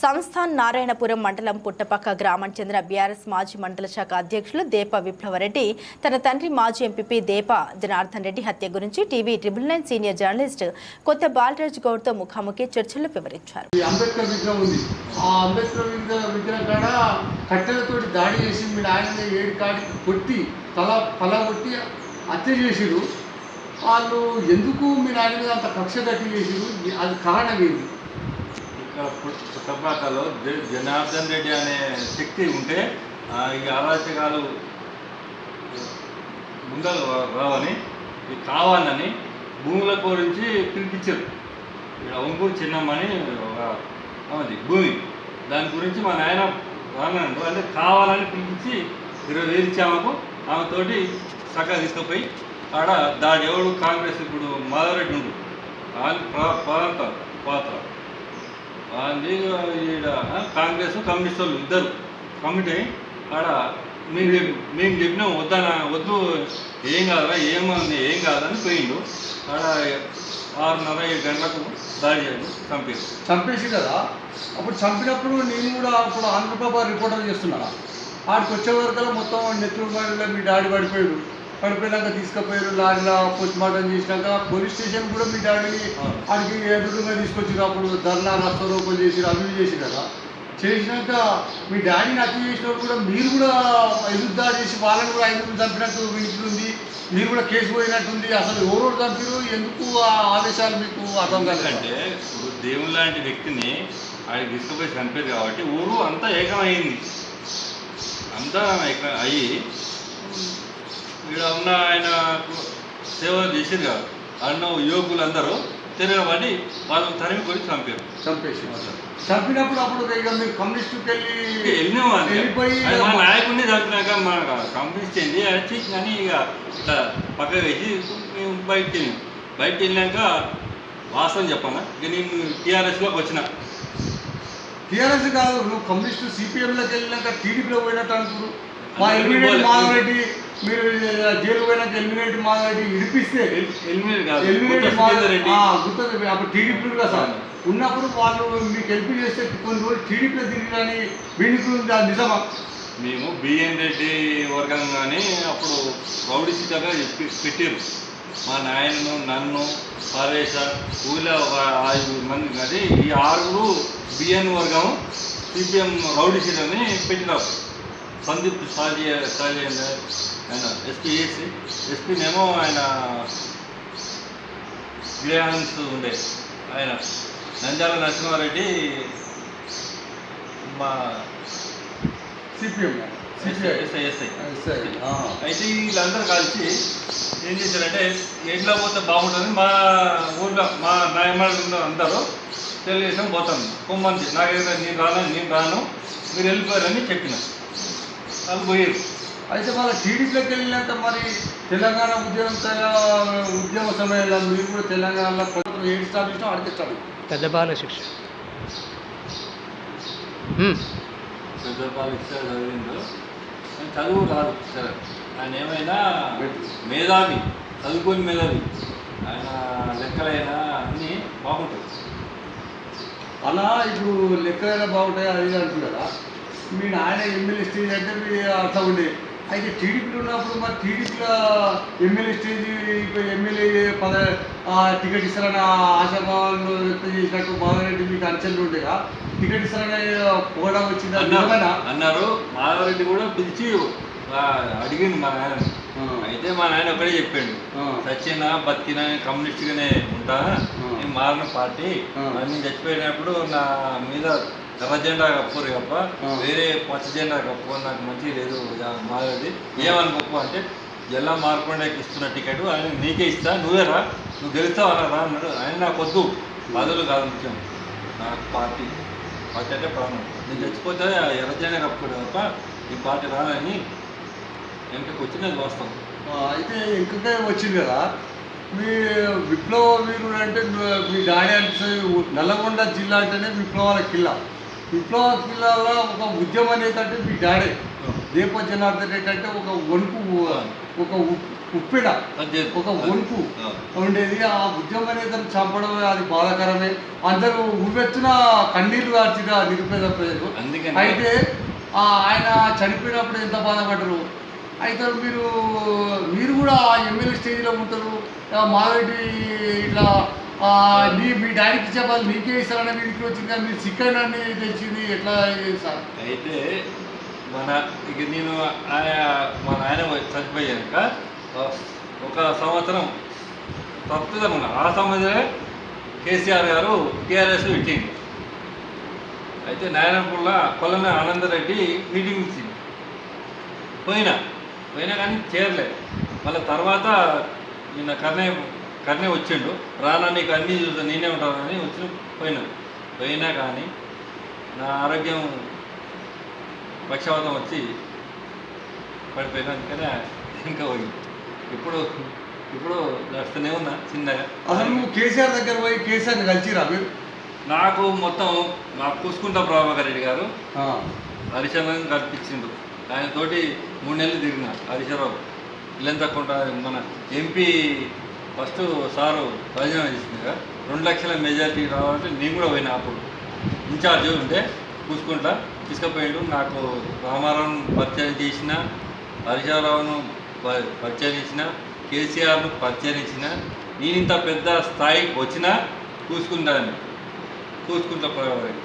సంస్థాన్ నారాయణపురం మండలం పుట్టపక్క గ్రామం చెందిన బీఆర్ఎస్ మాజీ మండల శాఖ అధ్యక్షులు దేప విప్లవరెడ్డి తన తండ్రి మాజీ ఎంపీపీ దేప జనార్దన్ రెడ్డి హత్య గురించి TV triple nine senior journalist Kotha Balaraj గౌడ్తో ముఖాముఖి చర్చలు వివరించారు. అంబేద్కర్ విగ్రహం ఉంది. ఆ అంబేద్కర్ విగ్రహం కాడ కట్టెలతోటి దాడి చేసి మీ ఆయన ఏడు కాడికి కొట్టి తల తల కొట్టి హత్య చేసిరు వాళ్ళు ఎందుకు మీ నాయన మీద అంత కక్ష కట్టి చేసిరు అది కారణం ఏంటి? ఇక్కడ పుట్టపాకలో జ- జనార్దన్ రెడ్డి అనే శక్తి ఉంటే ఈ అరాచకాలు ముందలు రావని ఇది కావాలని భూముల గురించి పిలిపించారు. ఇక్కడ ఒంగూరు చిన్నమ్మని అది భూమి. దాని గురించి మా నాయన రానన్నారు అంటే కావాలని పిలిపించి ఇరవై వేలు ఇచ్చామకు ఆమెకు ఆమెతోటి సగం తీసుకుపోయి ఆడ దాని ఎవడు కాంగ్రెస్ ఇప్పుడు మాధవరెడ్డి ఉండు. వాళ్ళు ప్ర- పాత్ర. వాళ్ళు ఈడ కాంగ్రెస్ కమ్యూనిస్ట్ వాళ్ళు ఇద్దరు. కమిటీ ఆడ మేము చెప్పి మేము చెప్పినాం వద్దన వద్దు ఏం కాదురా ఏముంది ఏం కాదని పోయిండు. ఆడ ఆరున్నర ఏడు గంటలకు దాడి చేయండి చంపేసి చంపేసి కదా? అప్పుడు చంపినప్పుడు నేను కూడా అప్పుడు ఆంధ్రప్రభ రిపోర్టర్ చేస్తున్నా ఆడికి వచ్చే వరకు మొత్తం నెత్తురు మీ డాడీ పడిపోయాడు. పడిపోయినాక తీసుకుపోయారు లారీలో పోస్ట్ మార్టం చేసినాక పోలీస్ స్టేషన్ కూడా మీ డాడీని. ఆడికి ఎదురుగా తీసుకొచ్చి అప్పుడు ధర్నా రస్తరోపం చేసి అవి ఇవి చేసి కదా. చేసినాక మీ డాడీని హత్య చేసినప్పుడు కూడా మీరు కూడా ఎదురు దాడి చేసి వాళ్ళని కూడా ఐదుగురు చంపినట్టు వినిపిస్తుంది మీరు కూడా కేసు పోయినట్టుంది అసలు ఎవరు చంపారు ఎందుకు ఆ ఆదేశాలు మీకు అర్థం కాదు ఎందుకంటే ఇప్పుడు దేవుని లాంటి వ్యక్తిని ఆడికి తీసుకుపోయి చంపారు కాబట్టి ఊరు అంతా ఏకమైంది. అంతా అయ్యి ఇక్కడ ఉన్న ఆయన సేవ చేసేది కాదు అన్న యువకులందరూ తిరగబడి వాళ్ళని తరిమి కొడి చంపారు. చంపేసి చంపినప్పుడు అప్పుడు ఇక మీరు కమ్యూనిస్ట్కి వెళ్ళి వెళ్ళినాం అంతే. వెళ్ళిపోయి అది మా నాయకుడిని చంపినాక మన కంపించింది వచ్చి కానీ ఇక ఇట్లా పక్కకు వేసి మేము బయటకు వెళ్ళాం బయటకు వెళ్ళాక వాస్తవం చెప్పనా? ఇక నేను టీఆర్ఎస్లోకి వచ్చిన. టీఆర్ఎస్ కాదు నువ్వు కమ్యూనిస్ట్ సిపిఎంలోకి వెళ్ళినాక టీడీపీలో పోయినట్టు అనుకురు మా పోలే. మాధవరెడ్డి మీరు జైలు పోయినాక ఎలిమినేట్ మాధవరెడ్డి ఇడిపిస్తే ఎలిమినేట్ కాదు ఎలిమినేట్ కొత్త సుఖేందర్ రెడ్డి. గుర్తుంది అప్పుడు టీడీపీ కదా సార్. ఉన్నప్పుడు వాళ్ళు మీకు హెల్ప్ చేస్తే కొన్ని రోజులు టీడీపీలో తిరిగిరని వీడికి నిజమా? మేము బిఎన్ రెడ్డి వర్గంగానే అప్పుడు రౌడీ సీటర్గా చెప్పి పెట్టారు మా నాయనను నన్ను పరేష ఊళ్ళో ఒక ఐదు మంది కానీ ఈ ఆరుగురు బిఎన్ వర్గం సిపిఎం రౌడీ సీటర్ని పెట్టినారు. సందీప్ సాజీ సాజీ ఆయన ఎస్పీ ఏసీ ఎస్పీనేమో ఆయన గ్రేహాన్స్ ఉండే. ఆయన నంద్యాల నరసింహారెడ్డి మా సిపిఎం ఎస్ఐ ఎస్ఐ అయితే వీళ్ళందరూ కలిసి ఏం చేశారంటే ఎట్లా పోతే బాగుంటుంది మా ఊర్లో మా నాయమాడు అందరూ తెలుగుదేశం పోతాను కొమ్మంది నాకేదో నేను రాను నేను రాను మీరు వెళ్ళిపోయారని చెప్పిన వాళ్ళు పోయారు అయితే మన టీడీపీలోకి వెళ్ళినాక మరి తెలంగాణ ఉద్యమం ఉద్యమ సమయంలో మీరు కూడా తెలంగాణలో ప్రభుత్వం ఏడు స్టార్ ఇష్టం అడిగి స్టార్ పెద్ద బాల శిక్ష పెద్దపాలు చదివిండు. కానీ చదువు రాదు సరే. ఆయన ఏమైనా మేధావి చదువుకొని మేధావి. ఆయన లెక్కలైనా అన్నీ బాగుంటాయి. అలా ఇప్పుడు లెక్కలైనా బాగుంటాయి అది అంటున్నారా మీ నాయన ఎమ్మెల్యే స్టేజ్ అంటే మీ అట్లా ఉండే. అయితే టీడీపీలో ఉన్నప్పుడు మరి టీడీపీలో ఎమ్మెల్యే స్టేజ్ ఎమ్మెల్యే పద టికెట్ ఇస్తారని ఆశాభావాలు వ్యక్తం చేసినట్టు బాగారెడ్డి మీకు అంచెలు ఉండేగా టికెట్ ఇస్తారని పోవడం వచ్చింది అన్నారు. మాధవరెడ్డి కూడా పిలిచి ఆ, అడిగిండు మా నాయన. అయితే మా నాయన ఒకటే చెప్పాడు. ఆ. చచ్చినా బతికినా కమ్యూనిస్ట్గానే ఉంటా. నేను మారిన పార్టీ. నేను చచ్చిపోయినప్పుడు నా మీద జెండా కప్పురు తప్ప. వేరే పచ్చ జెండా కప్పు నాకు మంచి లేదు మాది ఏమనుకోకు అంటే ఎలా మార్కొండకి ఇస్తున్న టికెట్ ఆయన నీకే ఇస్తా నువ్వే రా నువ్వు గెలుస్తావు అలా రా అన్నాడు. ఆయన నాకు వద్దు. పదవులు కాదు ముఖ్యం. నాకు పార్టీ. పార్టీ అంటే ప్రాణం. నేను చచ్చిపోతే ఎర్ర జెండా కప్పుకోడు తప్ప ఈ పార్టీ రానని వెనకకి వచ్చినది వాస్తవం. ఆ, అయితే ఇంకొక వచ్చింది కదా. మీ విప్లవ వీరుడు అంటే మీ డాడీ అంటే నల్లగొండ జిల్లా అంటేనే విప్లవాల కిల్లా. విప్లవ కిల్లాలో ఒక ఉద్యమం అనేది అంటే మీ డాడీ. దీప జనార్దన్ రెడ్డి అంటే ఒక వణుకు ఒక ఉప్పిడ. ఒక వణుకు. ఉండేది. ఆ ఉద్యమ నేతను చంపడం అది బాధాకరమే. అందరూ ఉవ్వెత్తున కన్నీళ్ళు కార్చిన నిరుపేద ప్రజలు. అయితే ఆయన చనిపోయినప్పుడు ఎంత బాధపడ్డరు? అయితే మీరు మీరు కూడా ఎమ్మెల్యే స్టేజ్లో ఉంటారు. మాధవరెడ్డి ఇట్లా నీ మీ డాడీకి చెప్పాలి నీకే ఇస్తారని వీడికి వచ్చింది కానీ మీరు చికెన్ అని తెచ్చింది ఎట్లా సార్? అయితే మన ఇక నేను ఆయన మా నాయన చనిపోయాక ఒక సంవత్సరం ఉన్నా ఆ సంవత్సరమే కేసీఆర్ గారు టీఆర్ఎస్ పెట్టింది అయితే నాయనపుల్ల కొల్లన ఆనందరెడ్డి మీటింగ్ ఇచ్చింది పోయినా పోయినా కానీ చేరలే. మళ్ళీ తర్వాత నిన్న కర్ణయ్య కర్ణయ్య వచ్చిండు. రానా నీకు అన్నీ చూసా నేనే ఉంటానని వచ్చి పోయినా. పోయినా కానీ నా ఆరోగ్యం పక్షవాతం వచ్చి పడిపోయినా. అందుకనే ఇంకా పోయింది. ఇప్పుడు ఇప్పుడు నడుస్తూనే ఉన్నా చిన్నగా. అసలు నువ్వు కేసీఆర్ దగ్గర పోయి కేసీఆర్ని కలిసిరా మీరు? నాకు మొత్తం మా కూసుకుంటా ప్రభాకర్ రెడ్డి గారు. ఆ. హరిశరణం కల్పించిండు. ఆయన తోటి మూడు నెలలు తిరిగిన హరిశరావు. ఇల్లంతకుండా మన ఎంపీ ఫస్ట్ సారు రాజీనామా చేసిందిగా. రెండు లక్షల మెజారిటీ రావాలంటే నేను కూడా పోయినా అప్పుడు. ఇన్ఛార్జ్ ఉంటే చూసుకుంటా తీసుకుపోయిండు. నాకు రామారావును పరిచయం చేసిన హరిశారావును ప- పరిచయం చేసిన కేసీఆర్ను పరిచయం చేసిన నేను ఇంత పెద్ద స్థాయికి వచ్చినా చూసుకుంటాను చూసుకుంటా పోయేవారికి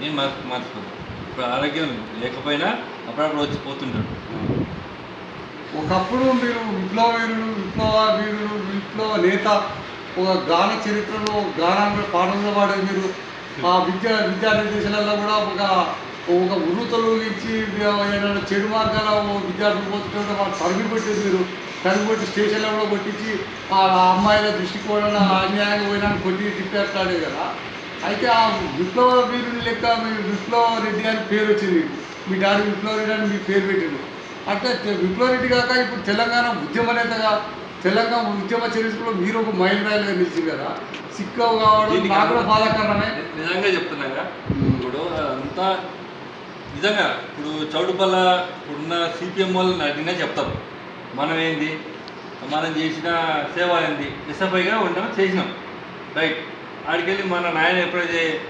నేను మర్చి మర్చిపోతాను ఇప్పుడు ఆరోగ్యం లేకపోయినా అప్పుడప్పుడు వచ్చి పోతుంటాడు. ఒకప్పుడు మీరు విప్లవ వీరులు విప్లవ వీరుడు విప్లవ నేత ఒక గాన చరిత్రలో గానాన్ని పాటలు పాడే మీరు ఆ విద్యా విద్యా నిర్దేశాలలో కూడా ఒక ఒక ఉరుతలు ఇచ్చి ఏదైనా చెడు మార్గాల విద్యార్థులు పోతుంటే వాళ్ళు తరిమి కొట్టేది మీరు. తరిమి కొట్టి స్టేషన్లో కూడా కొట్టించి ఆ అమ్మాయిల దృష్టికోణం అన్యాయంగా పోయినా కొట్టి తిప్పేస్తాడే కదా. అయితే ఆ విప్లవ వీరుని లెక్క మీరు విప్లవ రెడ్డి అని పేరు వచ్చింది. మీ డాడీ విప్లవ రెడ్డి అని మీ పేరు పెట్టాడు. అంటే తె- విప్లవ రెడ్డి కాక ఇప్పుడు తెలంగాణ ఉద్యమ నేతగా తెలంగాణ ఉద్యమ చరిత్రలో మీరు ఒక మైల్ రాయిలుగా నిలిచి కదా. సిక్కవు కావడం నాకు కూడా బాధాకరమే. నిజంగా చెప్తున్నాగా ఇప్పుడు అంతా నిజంగా ఇప్పుడు చౌడుపల్ల ఇప్పుడున్న సిపిఎం వాళ్ళు అడిగినా చెప్తారు. మనం ఏంది? మనం చేసిన సేవ ఏంది? ఎస్ఎఫ్ఐగా ఉండడం చేసినాం. రైట్ ఆడికెళ్ళి మన నాయన ఎప్పుడైతే